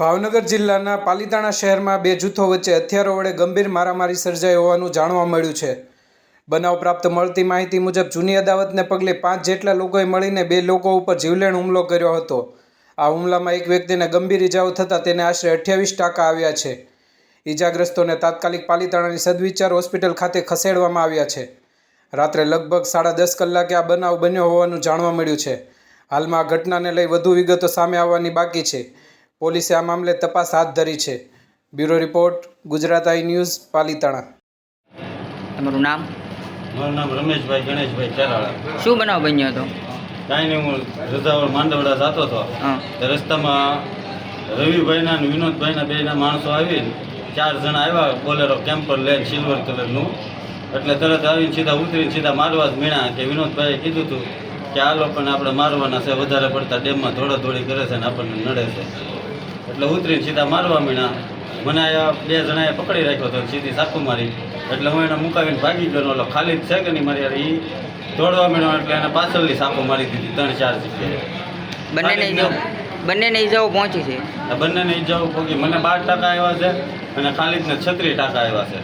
ભાવનગર જિલ્લાના પાલીતાણા શહેરમાં બે જૂથો વચ્ચે હથિયારો વડે ગંભીર મારામારી સર્જાઈ હોવાનું જાણવા મળ્યું છે. બનાવ પ્રાપ્ત મળતી માહિતી મુજબ જૂની અદાવતને પગલે પાંચ જેટલા લોકોએ મળીને બે લોકો ઉપર જીવલેણ હુમલો કર્યો હતો. આ હુમલામાં એક વ્યક્તિને ગંભીર ઇજાઓ થતાં તેને આશરે અઠ્યાવીસ ટાંકા આવ્યા છે. ઇજાગ્રસ્તોને તાત્કાલિક પાલીતાણાની સદવિચાર હોસ્પિટલ ખાતે ખસેડવામાં આવ્યા છે. રાત્રે લગભગ સાડા દસ કલાકે આ બનાવ બન્યો હોવાનું જાણવા મળ્યું છે. હાલમાં આ ઘટનાને લઈ વધુ વિગતો સામે આવવાની બાકી છે. પોલીસે આ મામલે તપાસ હાથ ધરી છે. Bureau report Gujarat I news Palitana. તમારું નામ? મારું નામ રમેશભાઈ ગણેશભાઈ ચરાળા. શું બનાવ બન્યો હતો? કાંઈ નહીં હું રજાવળ માંડવડા જતો હતો. રસ્તામાં રવિભાઈના અને વિનોદભાઈના બેના માણસો આવીને ચાર જણા આવ્યા બોલેરો કેમ્પર લઈને સિલ્વર કલરનું એટલે તરત આવીને સીધા ઉતરીને સીધા મારવા જ મીણા કે વિનોદભાઈએ કીધું હતું કે આ લોકોને આપણે મારવાના છે વધારે પડતા ડેમમાં ધોળા ધોળી કરે છે ને આપણને નડે છે. એટલે ઉતરીને સીધા મારવા મીણા. મને આ બે જણાએ પકડી રાખ્યો હતો સીધી સાકુ મારી. એટલે હું એને મુકાવીને ભાગી ગયો ઓલો ખાલી જ છે કે નહીં મારી યાર એ દોડવા મીણો એટલે એને પાછળની સાકુ મારી દીધી ત્રણ ચાર જગ્યાએ. બંનેને ઈજાઓ બંનેને ઈજાઓ પહોંચી છે. બંનેને ઈજાઓ પહોંચી મને બાર ટકા આવ્યા છે અને ખાલિદને છત્રીસ ટકા આવ્યા છે.